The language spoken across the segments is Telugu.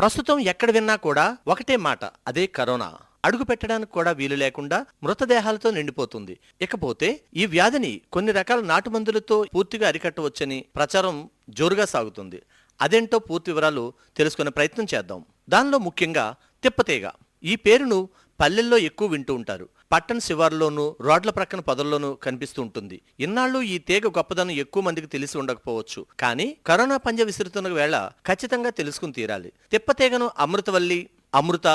ప్రస్తుతం ఎక్కడ విన్నా కూడా ఒకటే మాట అదే కరోనా. అడుగు పెట్టడానికి కూడా వీలు లేకుండా మృతదేహాలతో నిండిపోతుంది. ఇకపోతే ఈ వ్యాధిని కొన్ని రకాల నాటు మందులతో పూర్తిగా అరికట్టవచ్చని ప్రచారం జోరుగా సాగుతుంది. అదేంటో పూర్తి వివరాలు తెలుసుకునే ప్రయత్నం చేద్దాం. దానిలో ముఖ్యంగా తిప్పతీగ. ఈ పేరును పల్లెల్లో ఎక్కువ వింటూ ఉంటారు. పట్టణ శివార్లోనూ రోడ్ల ప్రక్కన పొదల్లోనూ కనిపిస్తూ ఉంటుంది. ఇన్నాళ్ళు ఈ తీగ గొప్పదనం ఎక్కువ మందికి తెలిసి ఉండకపోవచ్చు. కానీ కరోనా పంజ విసురుతున్న వేళ ఖచ్చితంగా తెలుసుకుని తీరాలి. తిప్పతీగను అమృతవల్లి అమృత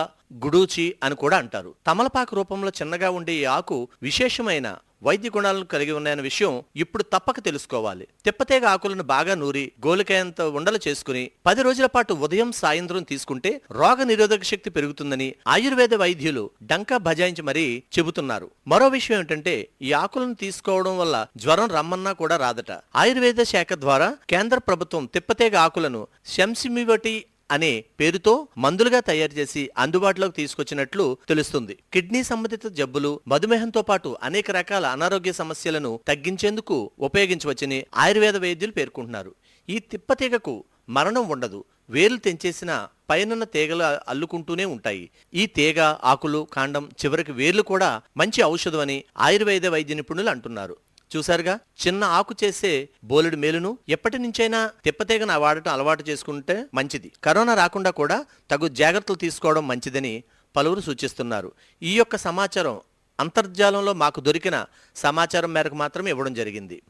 గుడూచి అని కూడా అంటారు. తమలపాకు రూపంలో చిన్నగా ఉండే ఈ ఆకు విశేషమైన వైద్య గుణాలను కలిగి ఉన్నాయన్న విషయం ఇప్పుడు తప్పక తెలుసుకోవాలి. తిప్పతీగ ఆకులను బాగా నూరి గోలికాయంత ఉండలు చేసుకుని పది రోజుల పాటు ఉదయం సాయంత్రం తీసుకుంటే రోగ నిరోధక శక్తి పెరుగుతుందని ఆయుర్వేద వైద్యులు డంకా బజాయించి మరీ చెబుతున్నారు. మరో విషయం ఏంటంటే ఈ ఆకులను తీసుకోవడం వల్ల జ్వరం రమ్మన్నా కూడా రాదట. ఆయుర్వేద శాఖ ద్వారా కేంద్ర ప్రభుత్వం తిప్పతీగ ఆకులను శంసిమివటి అనే పేరుతో మందులుగా తయారు చేసి అందుబాటులోకి తీసుకొచ్చినట్లు తెలుస్తుంది. కిడ్నీ సంబంధిత జబ్బులు మధుమేహంతో పాటు అనేక రకాల అనారోగ్య సమస్యలను తగ్గించేందుకు ఉపయోగించవచ్చని ఆయుర్వేద వైద్యులు పేర్కొంటున్నారు. ఈ తిప్పతీగకు మరణం ఉండదు. వేర్లు తెంచేసిన పైనున్న తీగలు అల్లుకుంటూనే ఉంటాయి. ఈ తీగ ఆకులు కాండం చివరికి వేర్లు కూడా మంచి ఔషధం అని ఆయుర్వేద వైద్య నిపుణులు అంటున్నారు. చూసారుగా చిన్న ఆకు చేసే బోలెడు మేలును ఎప్పటి నుంచైనా తెప్పతీగన వాడటం అలవాటు చేసుకుంటే మంచిది. కరోనా రాకుండా కూడా తగు జాగ్రత్తలు తీసుకోవడం మంచిదని పలువురు సూచిస్తున్నారు. ఈ యొక్క సమాచారం అంతర్జాలంలో మాకు దొరికిన సమాచారం మేరకు మాత్రమే ఇవ్వడం జరిగింది.